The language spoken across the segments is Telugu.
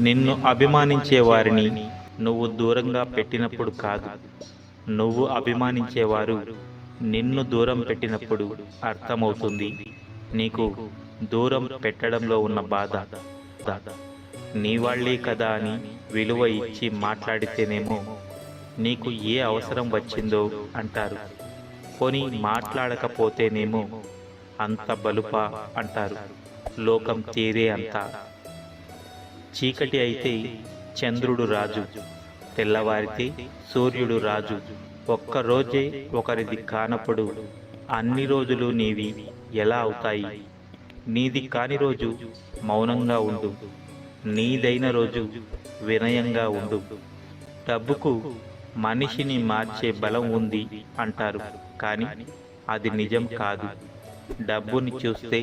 నిన్ను అభిమానించే వారిని నువ్వు దూరంగా పెట్టినప్పుడు కాదు. నువ్వు అభిమానించేవారు నిన్ను దూరం పెట్టినప్పుడు అర్థమవుతుంది. నీకు దూరం పెట్టడంలో ఉన్న బాధ. నీ వాళ్ళే కదా అని విలువ ఇచ్చి మాట్లాడితేనేమో నీకు ఏ అవసరం వచ్చిందో అంటారు. కొని మాట్లాడకపోతేనేమో అంత బలుప అంటారు. లోకం తీరే అంతా చీకటి అయితే చంద్రుడు రాజు తెల్లవారితే సూర్యుడు రాజు. ఒక్కరోజే ఒకరిది కానప్పుడు అన్ని రోజులు నీవి ఎలా అవుతాయి? నీది కాని రోజు మౌనంగా ఉండు. నీదైన రోజు వినయంగా ఉండు. డబ్బుకు మనిషిని మార్చే బలం ఉంది అంటారు కానీ అది నిజం కాదు. డబ్బుని చూస్తే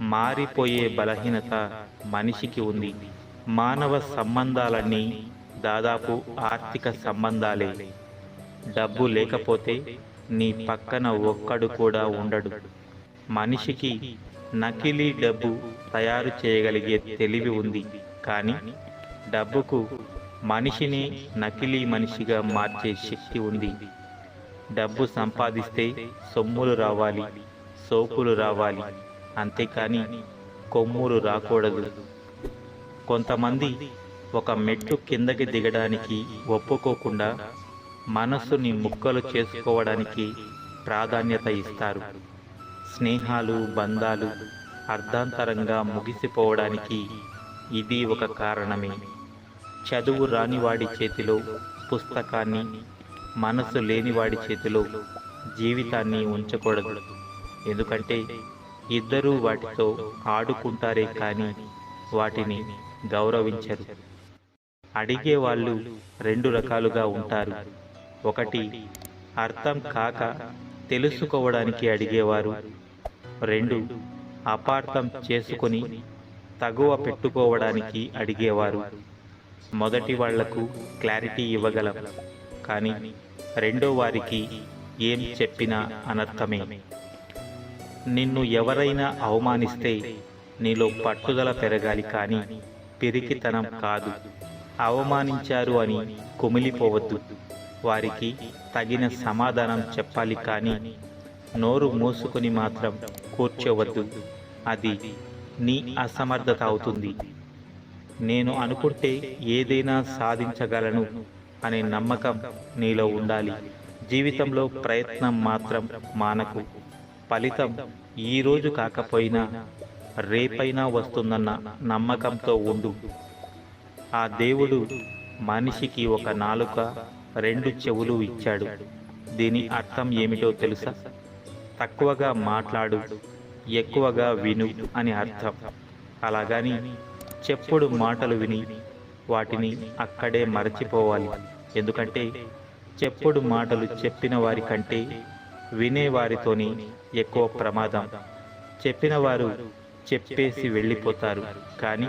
మారిపోయే బలహీనత మనిషికి ఉంది. మానవ సంబంధాలన్నీ దాదాపు ఆర్థిక సంబంధాలే. డబ్బు లేకపోతే నీ పక్కన ఒక్కడు కూడా ఉండడు. మనిషికి నకిలీ డబ్బు తయారు చేయగలిగే తెలివి ఉంది. కానీ డబ్బుకు మనిషిని నకిలీ మనిషిగా మార్చే శక్తి ఉంది. డబ్బు సంపాదిస్తే సొమ్ములు రావాలి సోకులు రావాలి. అంతేకాని కొమ్ములు రాకూడదు. కొంతమంది ఒక మెట్టు కిందకి దిగడానికి ఒప్పుకోకుండా మనస్సుని ముక్కలు చేసుకోవడానికి ప్రాధాన్యత ఇస్తారు. స్నేహాలు బంధాలు అర్ధాంతరంగా ముగిసిపోవడానికి ఇది ఒక కారణమే. చదువు రానివాడి చేతిలో పుస్తకాన్ని మనసు లేనివాడి చేతిలో జీవితాన్ని ఉంచకూడదు. ఎందుకంటే ఇద్దరూ వాటితో ఆడుకుంటారే కానీ వాటిని గౌరవించరు. అడిగే వాళ్ళు రెండు రకాలుగా ఉంటారు. ఒకటి అర్థం కాక తెలుసుకోవడానికి అడిగేవారు. రెండు అపార్థం చేసుకొని తగువ పెట్టుకోవడానికి అడిగేవారు. మొదటి వాళ్ళకు క్లారిటీ ఇవ్వగలం. కానీ రెండో వారికి ఏం చెప్పినా అనర్థమే. నిన్ను ఎవరైనా అవమానిస్తే నీలో పట్టుదల పెరగాలి కానీ పిరికితనం కాదు. అవమానించారు అని కుమిలిపోవద్దు. వారికి తగిన సమాధానం చెప్పాలి కానీ నోరు మూసుకుని మాత్రం కూర్చోవద్దు. అది నీ అసమర్థత అవుతుంది. నేను అనుకుంటే ఏదైనా సాధించగలను అనే నమ్మకం నీలో ఉండాలి. జీవితంలో ప్రయత్నం మాత్రం మానకు. ఫలితం ఈరోజు కాకపోయినా రేపైనా వస్తుందన్న నమ్మకంతో ఉండు. ఆ దేవుడు మనిషికి ఒక నాలుక రెండు చెవులు ఇచ్చాడు. దీని అర్థం ఏమిటో తెలుసా? తక్కువగా మాట్లాడు ఎక్కువగా విను అని అర్థం. అలాగని చెప్పుడు మాటలు విని వాటిని అక్కడే మరచిపోవాలి. ఎందుకంటే చెప్పుడు మాటలు చెప్పిన వారి కంటే వినేవారితోని ఎక్కువ ప్రమాదం. చెప్పినవారు చెప్పేసి వెళ్ళిపోతారు. కానీ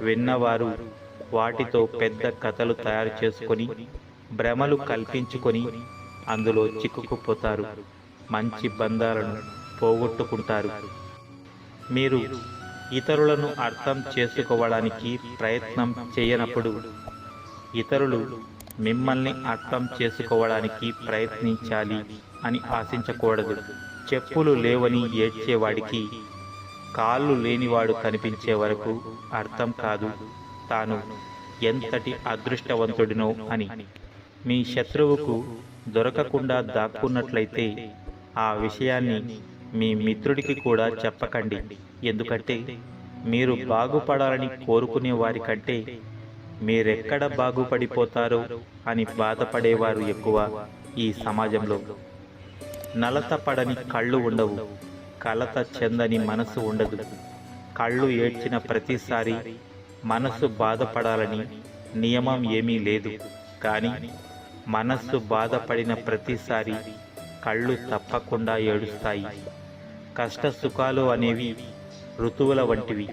విన్నవారు వాటితో పెద్ద కథలు తయారు చేసుకొని భ్రమలు కల్పించుకొని అందులో చిక్కుకుపోతారు. మంచి బంధాలను పోగొట్టుకుంటారు. మీరు ఇతరులను అర్థం చేసుకోవడానికి ప్రయత్నం చేయనప్పుడు ఇతరులు మిమ్మల్ని అర్థం చేసుకోవడానికి ప్రయత్నించాలి అని ఆశించకూడదు. చెప్పులు లేవని ఏడ్చేవాడికి కాళ్ళు లేనివాడు కనిపించే వరకు అర్థం కాదు తాను ఎంతటి అదృష్టవంతుడినో అని. మీ శత్రువుకు దొరకకుండా దాక్కున్నట్లయితే ఆ విషయాన్ని మీ మిత్రుడికి కూడా చెప్పకండి. ఎందుకంటే మీరు బాగుపడాలని కోరుకునే వారి కంటే మీరెక్కడ బాగుపడిపోతారో అని బాధపడేవారు ఎక్కువ ఈ సమాజంలో. నలత పడని కళ్ళు ఉండవు. కలత చెందని మనసు ఉండదు. కళ్ళు ఏడ్చిన ప్రతిసారి మనసు బాధపడాలని నియమం ఏమీ లేదు. కానీ మనస్సు బాధపడిన ప్రతిసారి కళ్ళు తప్పకుండా ఏడుస్తాయి. కష్ట సుఖాలు అనేవి ఋతువుల వంటివి.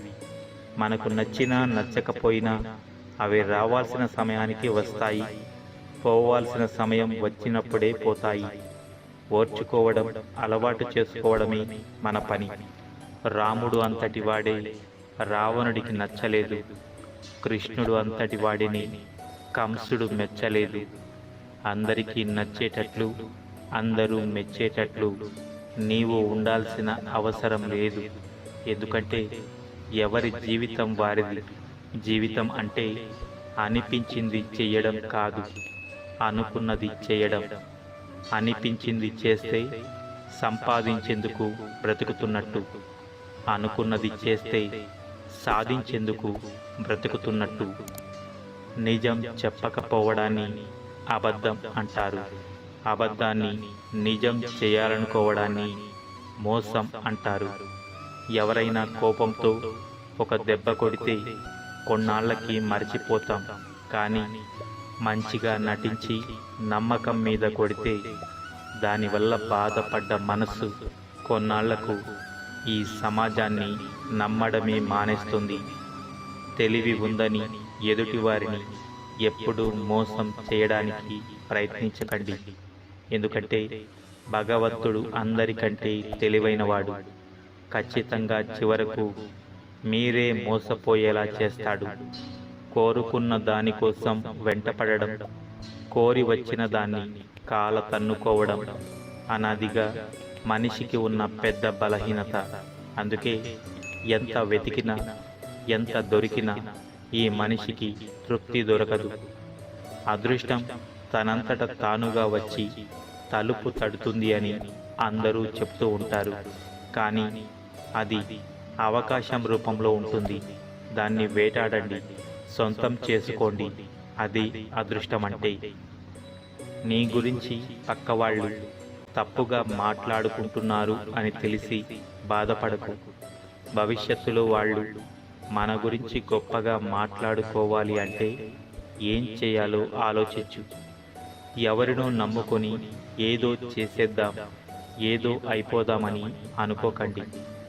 మనకు నచ్చినా నచ్చకపోయినా అవి రావాల్సిన సమయానికి వస్తాయి. పోవాల్సిన సమయం వచ్చినప్పుడే పోతాయి. ఓర్చుకోవడం అలవాటు చేసుకోవడమే మన పని. రాముడు అంతటి వాడే రావణుడికి నచ్చలేదు. కృష్ణుడు అంతటి వాడిని కంసుడు మెచ్చలేదు. అందరికీ నచ్చేటట్లు అందరూ మెచ్చేటట్లు నీవు ఉండాల్సిన అవసరం లేదు. ఎందుకంటే ఎవరి జీవితం వారిది. జీవితం అంటే అనిపించింది చేయడం కాదు అనుకున్నది చేయడం. అనిపించింది చేస్తే సంపాదించేందుకు బ్రతుకుతున్నట్టు. అనుకున్నది చేస్తే సాధించేందుకు బ్రతుకుతున్నట్టు. నిజం చెప్పకపోవడాన్ని అబద్ధం అంటారు. అబద్ధాన్ని నిజం చేయాలనుకోవడాన్ని మోసం అంటారు. ఎవరైనా కోపంతో ఒక దెబ్బ కొడితే కొన్నాళ్ళకి మర్చిపోతాం. కానీ మంచిగా నటించి నమ్మకం మీద కొడితే దానివల్ల బాధపడ్డ మనసు కొన్నాళ్ళకు ఈ సమాజాన్ని నమ్మడమే మానేస్తుంది. తెలివి ఉందని ఎదుటివారిని ఎప్పుడూ మోసం చేయడానికి ప్రయత్నించకండి. ఎందుకంటే భగవంతుడు అందరికంటే తెలివైనవాడు. ఖచ్చితంగా చివరకు మీరే మోసపోయేలా చేస్తాడు. కోరుకున్న దానికోసం వెంటపడడం కోరి వచ్చిన దాన్ని కాల తన్నుకోవడం అనాదిగా మనిషికి ఉన్న పెద్ద బలహీనత. అందుకే ఎంత వెతికినా ఎంత దొరికినా ఈ మనిషికి తృప్తి దొరకదు. అదృష్టం తనంతట తానుగా వచ్చి తలుపు తడుతుంది అని అందరూ చెప్తూ ఉంటారు. కానీ అది అవకాశం రూపంలో ఉంటుంది. దాన్ని వేటాడండి. సొంతం చేసుకోండి. అది అదృష్టం అంటే నీ గురించి పక్కవాళ్ళు తప్పుగా మాట్లాడుకుంటున్నారు అని తెలిసి బాధపడకు. భవిష్యత్తులో వాళ్ళు మన గురించి గొప్పగా మాట్లాడుకోవాలి అంటే ఏం చేయాలో ఆలోచించు. ఎవరినో నమ్ముకొని ఏదో చేసేద్దాం ఏదో అయిపోదామని అనుకోకండి.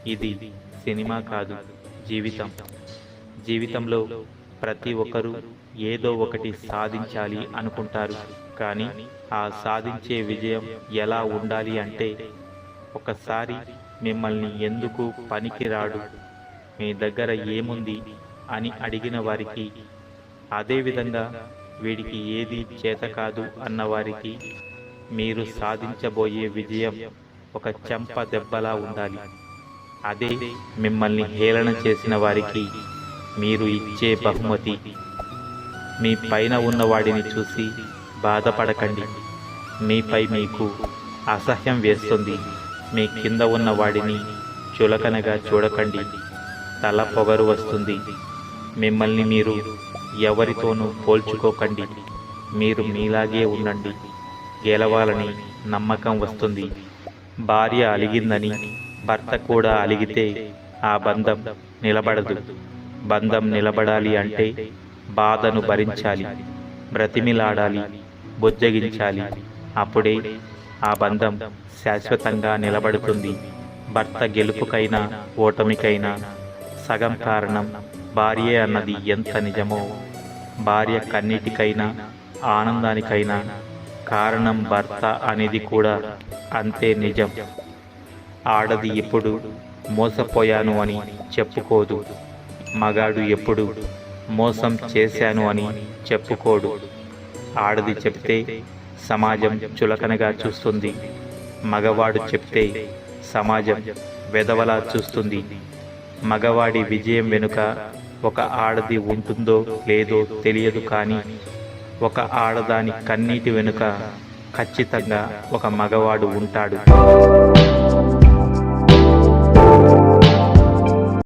ఇది సినిమా కాదు జీవితం. జీవితంలో ప్రతి ఒక్కరూ ఏదో ఒకటి సాధించాలి అనుకుంటారు. కానీ ఆ సాధించే విజయం ఎలా ఉండాలి అంటే ఒకసారి మిమ్మల్ని ఎందుకు పనికిరాడు? మీ దగ్గర ఏముంది? అని అడిగిన వారికి అదేవిధంగా వీడికి ఏది చేత కాదు అన్నవారికి మీరు సాధించబోయే విజయం ఒక చెంప దెబ్బలా ఉండాలి. అదే మిమ్మల్ని హేళన చేసిన వారికి మీరు ఇచ్చే బహుమతి. మీ పైన ఉన్నవాడిని చూసి బాధపడకండి. మీపై మీకు అసహ్యం వేస్తుంది. మీ కింద ఉన్న వాడిని చులకనగా చూడకండి. తల పొగరు వస్తుంది. మిమ్మల్ని మీరు ఎవరితోనూ పోల్చుకోకండి. మీరు మీలాగే ఉండండి. గెలవాలని నమ్మకం వస్తుంది. భార్య అలిగిందని భర్త కూడా అలిగితే ఆ బంధం నిలబడదు. బంధం నిలబడాలి అంటే బాధను భరించాలి బ్రతిమిలాడాలి బుజ్జగించాలి. అప్పుడే ఆ బంధం శాశ్వతంగా నిలబడుతుంది. భర్త గెలుపుకైనా ఓటమికైనా సగం కారణం భార్యే అన్నది ఎంత నిజమో. భార్య కన్నిటికైనా ఆనందానికైనా కారణం భర్త అనేది కూడా అంతే నిజం. ఆడది ఎప్పుడు మోసపోయాను అని చెప్పుకోదు. మగాడు ఎప్పుడు మోసం చేశాను అని చెప్పుకోడు. ఆడది చెప్తే సమాజం చులకనగా చూస్తుంది. మగవాడు చెప్తే సమాజం వెదవలా చూస్తుంది. మగవాడి విజయం వెనుక ఒక ఆడది ఉంటుందో లేదో తెలియదు కానీ ఒక ఆడదాని కన్నీటి వెనుక ఖచ్చితంగా ఒక మగవాడు ఉంటాడు.